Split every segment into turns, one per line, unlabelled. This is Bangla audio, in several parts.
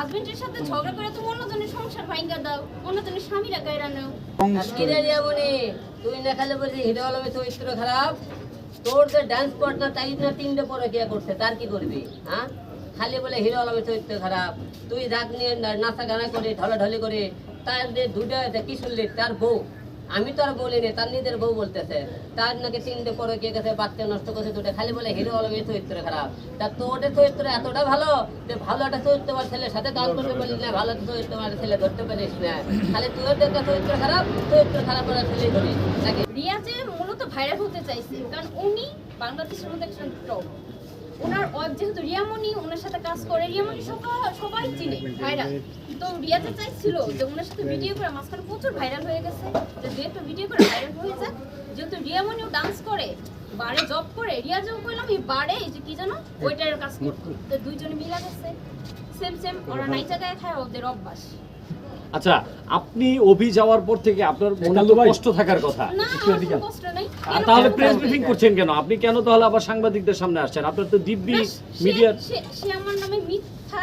হাজবেন্ডের সাথে ঝগড়া করে তুমি অন্যজনের সংসার ভাঙ্গা দাও অন্যজনের স্বামীরা গায়রা নাও
কিরে। রিয়ামণি তুই না খালে বলছিস হিরো আলমের চরিত্র খারাপ। তোর যে ডান্স পার্টনার তাই না তিনটে পরে কে করছে তার কি করবি হ্যাঁ খালি বলে হিরো আলমের চরিত্র খারাপ। তুই রাগ নিয়ে নাচা গানা করে ঢলাঢলি করে তার যে দুটা কি শুনলি? তার বউ। আমি তো আর বলিনি, তার নিজের বউ বলতেছে। তার নাকি তিনটে পরে কে গেছে, বাচ্চা নষ্ট করছে দুটো খালি বলে হিরো আলমের চরিত্র খারাপ। তা তোর চরিত্র এতটা ভালো যে ভালো একটা চরিত্র চরিত্রবার ছেলের সাথে কাজ করতে পারিস না ভালো একটা চরিত্রবার ছেলে ধরতে পারিস না। খালি তোর একটা চরিত্র খারাপ চরিত্র খারাপ করার ছেলেই ধরিস। নাকি?
রিয়া যে মূলত ভাইরাল হতে চাইছে, কারণ উনি বাংলাদেশের মধ্যে একজন টপ ওনার যেহেতু রিয়ামণি ওনার সাথে কাজ করে, রিয়ামণি সবাই চিনে, ভাইরাল। তো রিয়া যে চাইছিল যে ওনার সাথে ভিডিও করে মাঝখানে প্রচুর ভাইরাল হয়ে গেছে। যে দু একটা ভিডিও করে ভাইরাল হয়ে যাক যেহেতু রিয়ামণিও ডান্স করে, বারে জব করে রিয়া যে কইলাম এই বারে যে কি জানো, ওইটার কাজ করতো তো দুইজনে মিলা গেছে। সেম সেম ওরা নাইচা গায়ে খায় ওদের অভ্যাস।
আচ্ছা আপনি অভি যাওয়ার পর থেকে আপনার মনে তো কষ্ট থাকার কথা। তাহলে প্রেস ব্রিফিং করছেন কেন? আপনি কেন তাহলে আবার সাংবাদিকদের সামনে আসছেন? আপনার তো দিব্যি মিডিয়ার
সে- আমার নামে মিথ্যা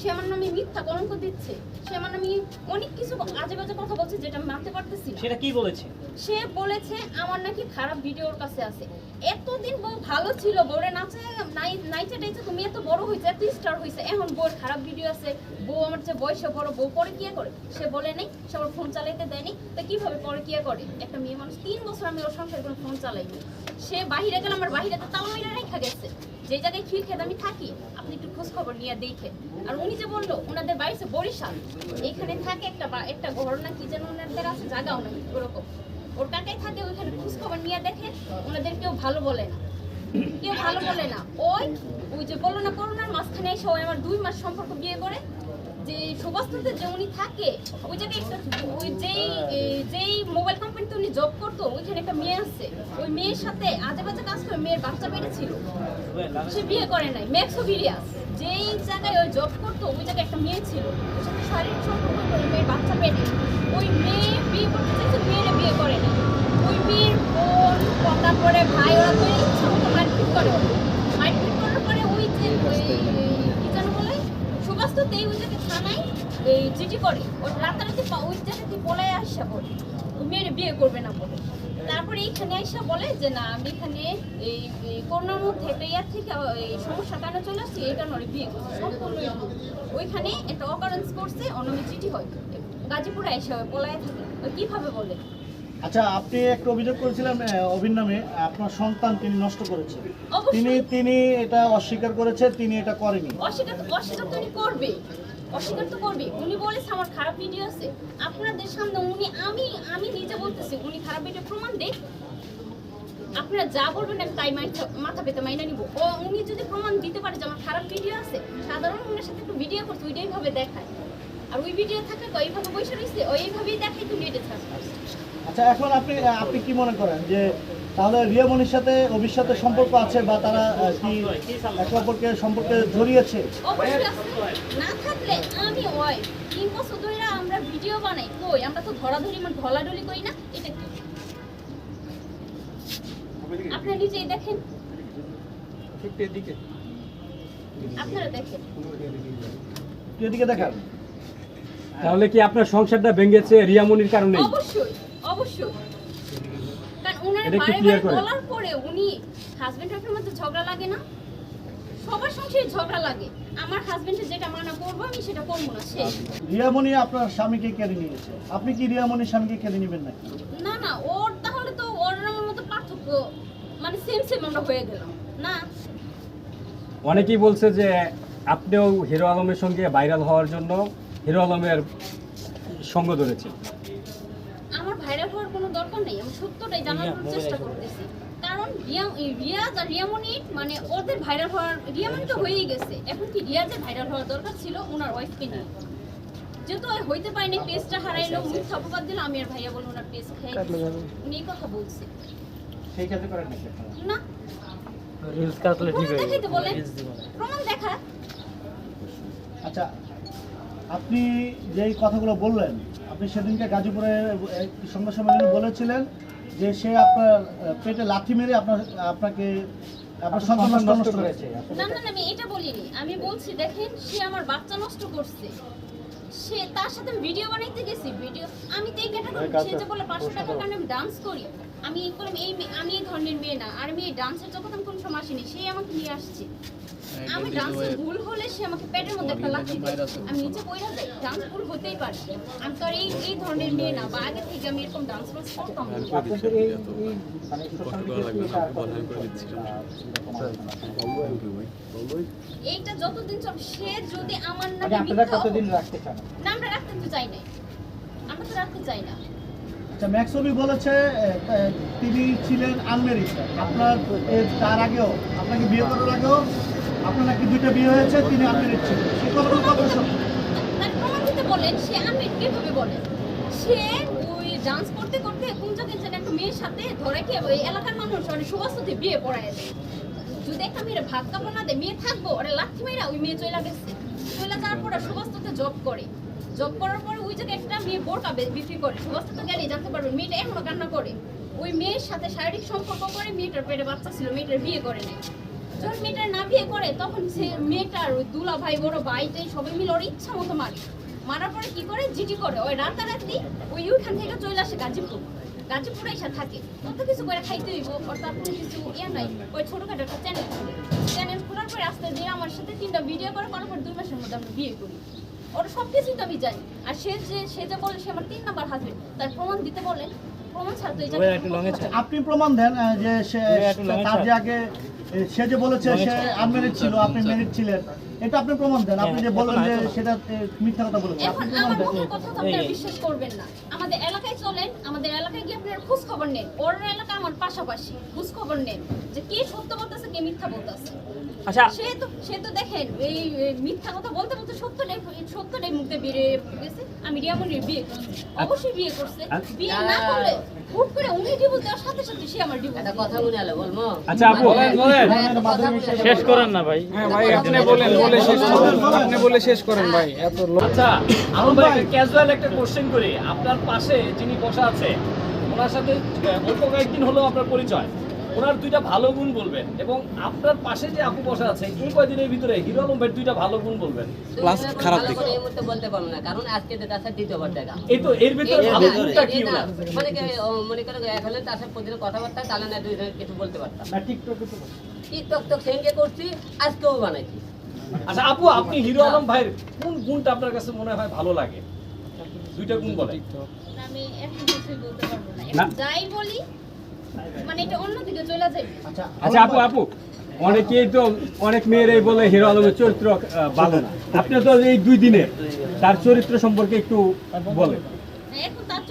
সে আমার নামে মিথ্যা কলঙ্ক দিচ্ছে। সে আমার নামে অনেক কিছু আজে বাজে কথা বলছে যেটা আমি মানতে পারতেছি
সেটা কি বলেছে?
সে বলেছে আমার নাকি খারাপ ভিডিও ওর কাছে আছে। এতদিন বউ ভালো ছিল বউরে নাচে নাই নাইচে টাইচে তুমি এত বড় এত স্টার হয়েছে এখন বউর খারাপ ভিডিও আছে। বউ আমার চেয়ে বয়সে বড়, বউ পরে কি করে? সে বলে নাই, সে আমার ফোন চালাইতে দেয়নি। তো কীভাবে পরে কি করে? একটা মেয়ে মানুষ তিন বছর আমি ওর সংসারে কোনো ফোন চালাইনি। সে বাহিরে গেলে, আমার বাহিরে তো তালা মেরে রেখা গেছে। যে জায়গায় খিল খেতে আমি থাকি, আপনি একটু খোঁজ খবর নিয়ে দেখে। আর উনি যে বলল ওনাদের বাড়ি হচ্ছে বরিশাল। এখানে থাকে একটা বা- একটা ঘর না কি যেন ওনাদের আছে, জায়গাও নাই ওরকম। ওর কাকাই থাকে, ওইখানে খোঁজ খবর নিয়ে দেখে ওনাদের কেউ ভালো বলে না। কেউ ভালো বলে না। ওই ওই যে বলল না করোনার মাঝখানে এসে ওই আমার দুই মাস সম্পর্ক বিয়ে করে যে সুবাস্ততে যে উনি থাকে ওই জায়গায় ওই যেই যেই মোবাইল কোম্পানিতে উনি জব করতো, ওইখানে একটা মেয়ে আছে। ওই মেয়ের সাথে আজে বাজে কাজ করে মেয়ের বাচ্চা বেড়েছিল। সে বিয়ে করে নাই ম্যাক্সোভিরিয়াস যেই জায়গায় ওই জব করতো ওই জায়গায় একটা মেয়ে ছিল। ওর সাথে শারীরিক সম্পর্ক করে মেয়ের বাচ্চা পেটে ওই মেয়ে বিয়ে করতে চাইছে, মেয়েরা বিয়ে করে না ওই মেয়ের বোন কথা পরে ভাই, ওরা তো ইচ্ছা মতো মারপিট করে। মারপিট করার পরে ওই যে, ওই জায়গায় থানায়, এই চিঠি ওর জায়গাতে পলায় আসা বলে। বিয়ে করবে না বলে। তারপরে এইখানে আইসা বলে যে, না, আমি এখানে এই করোনার মধ্যে থেকে, এই সমস্যা কেন চলে বিয়ে ওইখানে একটা অকারেন্স করছে অনামে চিঠি হয়। গাজীপুরে এসে পলায় থাকে। কীভাবে বলে?
আচ্ছা আপনি একটা অভিযোগ করেছিলেন অভির নামে আপনার সন্তান তিনি নষ্ট করেছেন তিনি তিনি এটা অস্বীকার করেছে তিনি এটা করেনি।
অস্বীকার অস্বীকার তো উনি করবে অস্বীকার তো করবে উনি বলেছে আমার খারাপ ভিডিও আছে। আপনাদের সামনে উনি আমি আমি নিজে বলতেছি উনি খারাপ ভিডিও প্রমাণ দেখ আপনারা যা বলবেন আমি তাই মাথা পেতে মাইনা নিব। ও উনি যদি প্রমাণ দিতে পারে যে আমার খারাপ ভিডিও আছে সাধারণ উনার সাথে একটু ভিডিও করছে ওইটা এইভাবে দেখায়। আর ওই ভিডিও থাকলে তো এইভাবে বসে রয়েছে ওই এইভাবেই দেখাই তুমি এটা ছাড়।
আচ্ছা এখন আপনি আপনি কি মনে করেন যে তাহলে রিয়ামনির সাথে অভির সাথে সম্পর্ক আছে বা তারা কি একে অপরকে সম্পর্কে জড়িয়েছে?
না থাকলে আমি ওই তিন বছর ধরে আমরা ভিডিও বানাই। কই? আমরা তো ধরাধরি মানে ঢলাঢলি করি না। এটা কি? আপনারা নিজেই দেখেন। আপনারা দেখেন।
এদিকে দেখান।
তাহলে কি আপনার সংসারটা ভেঙেছে রিয়ামনির কারণে
অবশ্যই। অবশ্যই। কারণ উনার বারে
clear
বারে
করেন।
বলার পরে উনি হাজবেন্ড ওয়াইফের মধ্যে ঝগড়া লাগে না। সবার সংসারে ঝগড়া লাগে। আমার হাজবেন্ডের যেটা মানা করব আমি সেটা করব না শেষ।
রিয়ামনি আপনার স্বামীকে কেড়ে নিয়েছে। আপনি কি রিয়ামনির স্বামীকে কেড়ে নেবেন নাকি?
না না ওর তাহলে তো ওর আমার মতো পার্থক্য মানে সেম সেম আমরা হয়ে গেলাম। না।
অনেকেই বলছে যে আপনিও হিরো আলমের সঙ্গে ভাইরাল হওয়ার জন্য হিরো আলমের সঙ্গ ধরেছেন।
সত্যটাই জানানোর চেষ্টা করতেছি। কারণ রিয়াজ আর রিয়ামণি মানে ওদের ভাইরাল হওয়ার রিয়ামনি তো হয়েই গেছে। এখন কি রিয়াজের ভাইরাল হওয়ার দরকার ছিল ওনার ওয়াইফকে নিয়ে? যেহেতু হইতে পারেনি পেজটা হারাইলো মিথ্যা অপবাদ দিল আমি আর ভাইয়া বলে ওনার পেজ খেয়ে উনি এই কথা বলছে।
সেই কাজে করেন নাকি
না।
রিলস কাটলে ঠিক হয়ে দিব
প্রমাণ দেখা।
আচ্ছা আপনি যেই কথাগুলো বললেন আপনি সেদিনকে গাজীপুরে সংবাদ সম্মেলনে বলেছিলেন যে সে আপনার পেটে লাথি মেরে আপনার আপনাকে আপনার সন্তান নষ্ট করেছে।
না না না আমি এটা বলিনি। আমি বলছি দেখেন সে আমার বাচ্চা নষ্ট করছে। সে তার সাথে আমি ভিডিও বানাইতে গেছি ভিডিও আমি তো এই ক্যাটাগরি সে যে বলে পাঁচশো টাকার কারণে আমি ডান্স করি। আমি করলাম এই আমি এই ধরনের মেয়ে না। আর আমি এই ডান্সের জগৎ আমি কোনো সময় আসিনি সে আমাকে নিয়ে আসছে। আমি ডান্সের ভুল হলে সে আমাকে পেটের মধ্যে একটা লাঠি দেয়। আমি নিচে পড়ে যাই ডান্স ভুল হতেই পারে। আমি তো আর এই এই ধরনের মেয়ে না বা আগে থেকে আমি এরকম ডান্স ক্লাস করতাম
মানে
এইটা যতদিন চল সে যদি আমার নামে
আপনারা কতদিন রাখতে চান।
না আমরা রাখতে তো চাই না আমরা তো রাখতে চাই না।
আচ্ছা ম্যাক্সবি বলেছে তিনি ছিলেন আনমেরিড আপনার তার আগেও, আপনাকে বিয়ে করার আগেও আপনার নাকি দুইটা বিয়ে হয়েছে, তিনি আনমেরিড ছিলেন। সে
দিতে বলেন সে আমি কীভাবে বলেন সে ওই ডান্স করতে করতে কোন জায়গায় একটা মেয়ের সাথে ধরে কি ওই এলাকার মানুষ মানে সুবাস্তুতে বিয়ে পড়ায় যদি একটা ভাত কাপড় না দেয়, মেয়ে থাকব, ওরা লাথি মেয়েরা ওই মেয়ে চলে গেছে। চলে যাওয়ার পরে সুবাস্তুতে জব করে। জব করার পরে ওই জায়গায় একটা মেয়ে বোরকা বিক্রি করে। সুবাস্তুতে গেলে জানতে পারবেন, মেয়েটা এখনও কান্না করে। ওই মেয়ের সাথে শারীরিক সম্পর্ক করে মেয়েটার পেটে বাচ্চা ছিল, মেয়েটার বিয়ে করে নেয় যখন মেয়েটার না বিয়ে করে, তখন সে মেয়েটার ওই দুলা ভাই বড় ভাইটাই সবাই মিলে ওর ইচ্ছা মতো মারে। মারার পরে কি করে? জিটি করে। ওই রাতারাতি ওই ওইখান থেকে চলে আসে গাজীপুর। গাজীপুরে এসে থাকে। কত কিছু করে খাইতে হইব ওর কোনো কিছু ইয়ে নাই। ওই ছোটখাটো একটা চ্যানেল চ্যানেল খোলার পরে আস্তে ধীরে আমার সাথে তিনটা ভিডিও করে করার পর দুই মাসের মধ্যে আমরা বিয়ে করি। ওর সব কিছুই তো আমি জানি। আর সে যে সে যে বলে সে আমার তিন নাম্বার হাজবেন্ড তার প্রমাণ দিতে বলেন প্রমাণ ছাড়া তো এই জায়গায়
আপনি প্রমাণ দেন আহ, যে সে তার যে আগে এ, সে যে বলেছে সে আনমেরিড ছিল আপনি মেরিড ছিলেন। এটা আপনি প্রমাণ দেন। আপনি যে বলেন যে সেটা এ, মিথ্যা কথা বলেছে
এখন
আপনি প্রমাণ
আমার
দেন।
মুখের কথা তো আপনারা বিশ্বাস করবেন না। আমাদের এলাকায় চলেন আমাদের এলাকায় গিয়ে আপনারা খোঁজ খবর নেন। ওর এলাকা আমার পাশাপাশি খোঁজ খবর নেন যে কে সত্য বলতেছে কে মিথ্যা বলতেছে।
আচ্ছা।
সে তো সে তো দেখেন এই এই মিথ্যা কথা বলতে বলতে সত্যটাই মুখে বেরিয়ে গেছে। আমি রিয়ামনির বিয়ে অবশ্যই বিয়ে করছে। বিয়ে না করলে হুট করে উনি ডিভোর্স দেওয়ার সাথে সাথে সে আমার ডিভোর্স
একটা কথা মনে হলো বলব
আচ্ছা আপু।
হলো।
শেষ করেন না ভাই।
হ্যাঁ ভাই আপনি
বলেন বলে শেষ করেন। আপনি বলে শেষ করেন ভাই। এত
আচ্ছা ভাই ক্যাজুয়াল একটা কোশ্চেন করি। আপনার পাশে যিনি বসা আছে ওনার সাথে অল্প কয়েকদিন হলো আপনার পরিচয়। ওনার দুইটা ভালো গুণ বলবেন এবং আপনার পাশে যে আপু বসা আছে এই কয়দিনের ভিতরে হিরো আলম ভাইয়ের দুইটা ভালো গুণ বলবেন?
তুমি
খারাপ দিক।
এই মুহূর্তে বলতে পারব না কারণ আজকে তো তার সাথে দ্বিতীয়বার দেখা।
এই তো এর ভিতরে ভালো গুণটা কি ওনার?
মানে মনে করো এখন তার সাথে প্রতিদিন কথাবার্তা তাহলে না দুই জনের কিছু বলতে পারতাম।
না টিকটকে তো
টিকটক তো সেনকে করছি আজকেও বানাইছি।
আচ্ছা আপু আপনি হিরো আলম ভাইয়ের কোন গুণটা আপনার কাছে মনে হয় ভালো লাগে? দুইটা গুণ বলেন।
আমি এখন কিছুই বলতে পারব না? যাই বলি মানে এটা অন্যদিকে চলে যাবে
আচ্ছা
আচ্ছা আপু আপু অনেকেই তো অনেক মেয়েরাই বলে হিরো আলমের চরিত্র আহ, ভালো না। আপনি তো এই দুই দিনে তার চরিত্র সম্পর্কে একটু বলে
এখন তার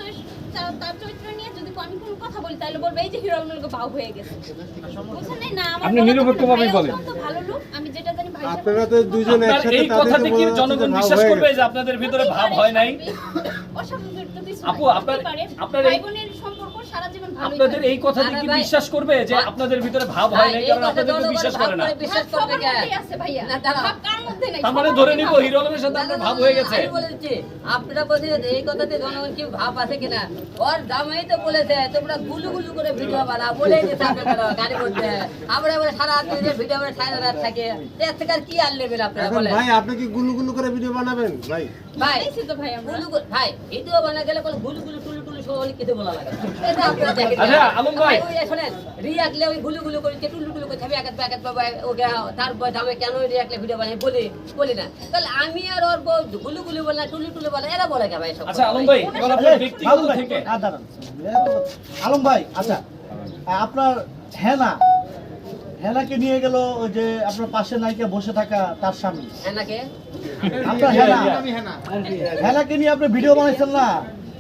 চরিত্র আমি কোনো কথা বলি তাহলে বলবে এই যে হিরো আলমের ভাও হয়ে গেছে বুঝছেন না আমার
আপনি
বলা তো
নিরপেক্ষভাবেই বলেন।
ভালো লোক আমি যেটা জানি ভাই
আপনারা তো দুজন একসাথে
এই
তাদের
কথাতে কি জনগণ বিশ্বাস করবে যে আপনাদের ভিতরে ভাব হয় নাই
অস্বাভাবিক তো কিছু
আপু। আপনার- আপনার এই-
বোনের সম্পর্ক সারা জীবন ভালোই
আপনাদের এই কথাতে কি বিশ্বাস করবে যে আপনাদের ভিতরে ভাব হয় নাই কারণ আপনাদের বিশ্বাস করে না
বিশ্বাস করবে কে?
আছে ভাইয়া।
না।
তার মানে ধরে নিব হিরো আলমের সাথে আপনার ভাব হয়ে গেছে।
আমি বলেছি আপনারা এই কথাতে জনগণ কি ভাব আছে কিনা? ওর জামাই তো বলেছে তোমরা গুলু গুলু করে ভিডিও বানাও বলে দিতে আপনারা গাড়ি করতে। আমরা এবারে সারা রাত ধরে ভিডিও করে সারা রাত থাকে। এর কি আর নেবেন আপনারা বলেন?
ভাই আপনি কি গুলু গুলু করে ভিডিও বানাবেন? ভাই।
ভাই
তো ভাই
গুলু গুলু ভাই ভিডিও বানা গেলে গুলু গুলু টুলু টুলু কিছু বলা লাগে এটা আপনারা দেখেন
আচ্ছা, আলম ভাই।
ওই রিয়াকলে ওই গুলু গুলু করে টুলু টুলু করে আমি একাত একাত বাবা ওকে তারপর আমি কেন রিয়াকলে ভিডিও বানাই বলি বলি না তাহলে আমি আর ওর গুলু গুলু বলে টুলু টুলু বলে এরা বলে কে ভাই সব
আচ্ছা আলম ভাই এবার আপনার
এই,
ব্যক্তিগত থেকে
আলম ভাই আচ্ছা আপনার হেনা হেনাকে নিয়ে গেল ওই যে আপনার পাশে নায়িকা বসে থাকা তার স্বামী
এনাকে
আপনার হেনা হেনাকে নিয়ে আপনি ভিডিও বানাইছেন না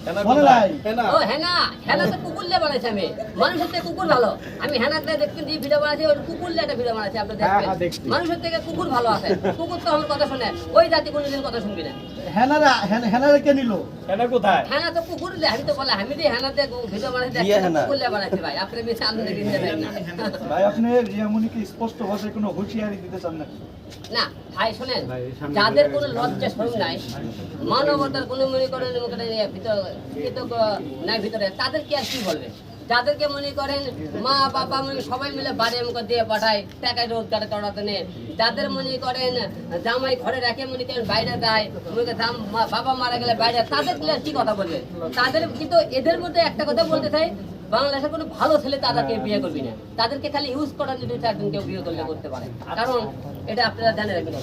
মনে
কোথায়?
নাই
ও হেনা। হেনা তো কুকুর দিয়ে বানাইছে আমি। মানুষের থেকে কুকুর ভালো। আমি হেনাকে দেখবেন যে ভিডিও বানাইছি ওই কুকুর দিয়ে একটা ভিডিও বানাইছি আপনি দেখবেন। মানুষের থেকে কুকুর ভালো আছে। কুকুর তো আমার কথা শুনে। ওই জাতি কোনোদিন কথা শুনবি না।
হেনারা হেনারা কে নিল?
কেন কোথায়?
হেনা তো কুকুর দিয়ে আমি তো বলে আমি দিয়ে হেনাতে ভিডিও বানাইছি কুকুর দিয়ে বানাইছি ভাই। আপনি বেশি আনন্দ দিতে দেন না।
ভাই আপনি রিয়ামণিকে স্পষ্ট ভাষায় কোনো হুঁশিয়ারি দিতে চান না
না ভাই শোনেন যাদের কোনো লজ্জা শরম নাই মানবতার কোনো মনে করেন নাই ভিতরে আর কি বলবে? যাদেরকে মনে করেন মা বাবা মনে সবাই মিলে বাড়ি মুখে দিয়ে পাঠায় টাকায় রোজগার জন্য যাদের মনে করেন জামাই ঘরে রেখে মনে করেন বাইরে দেয় মনে বাবা মারা গেলে বাইরে তাদের কি কথা বলবেন তাদের কিন্তু এদের মধ্যে একটা কথা বলতে চাই বাংলাদেশে কোনো ভালো ছেলে তাদেরকে বিয়ে করবি না। তাদেরকে খালি ইউজ করার জন্য চারজন কেউ বিয়ে করলে করতে পারে। কারণ এটা আপনারা জানে রাখবেন।